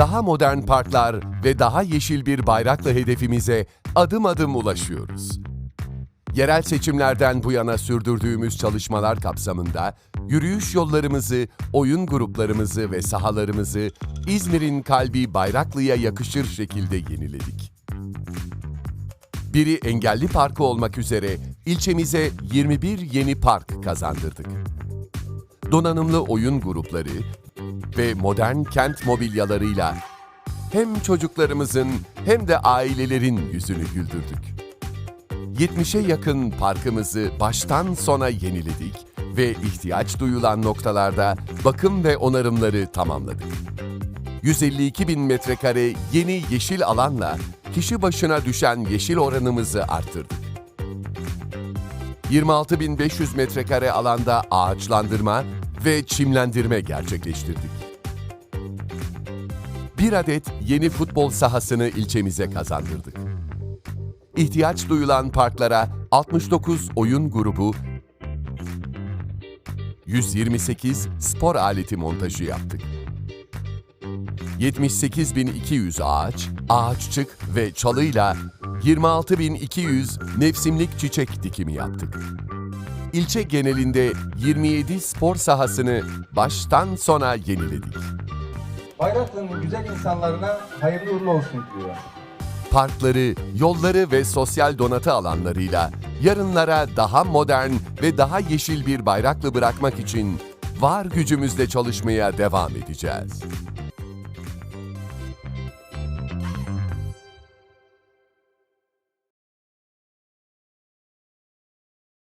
daha modern parklar ve daha yeşil bir bayrakla hedefimize adım adım ulaşıyoruz. Yerel seçimlerden bu yana sürdürdüğümüz çalışmalar kapsamında yürüyüş yollarımızı, oyun gruplarımızı ve sahalarımızı İzmir'in kalbi Bayraklı'ya yakışır şekilde yeniledik. Biri engelli parkı olmak üzere ilçemize 21 yeni park kazandırdık. Donanımlı oyun grupları ve modern kent mobilyalarıyla hem çocuklarımızın hem de ailelerin yüzünü güldürdük. 70'e yakın parkımızı baştan sona yeniledik ve ihtiyaç duyulan noktalarda bakım ve onarımları tamamladık. 152 bin metrekare yeni yeşil alanla kişi başına düşen yeşil oranımızı arttırdık. 26.500 metrekare alanda ağaçlandırma ve çimlendirme gerçekleştirdik. Bir adet yeni futbol sahasını ilçemize kazandırdık. İhtiyaç duyulan parklara 69 oyun grubu, 128 spor aleti montajı yaptık. 78.200 ağaç, ağaççık ve çalıyla 26.200 mevsimlik çiçek dikimi yaptık. İlçe genelinde 27 spor sahasını baştan sona yeniledik. Bayraklı'nın güzel insanlarına hayırlı uğurlu olsun diyor. Parkları, yolları ve sosyal donatı alanlarıyla yarınlara daha modern ve daha yeşil bir bayraklı bırakmak için var gücümüzle çalışmaya devam edeceğiz.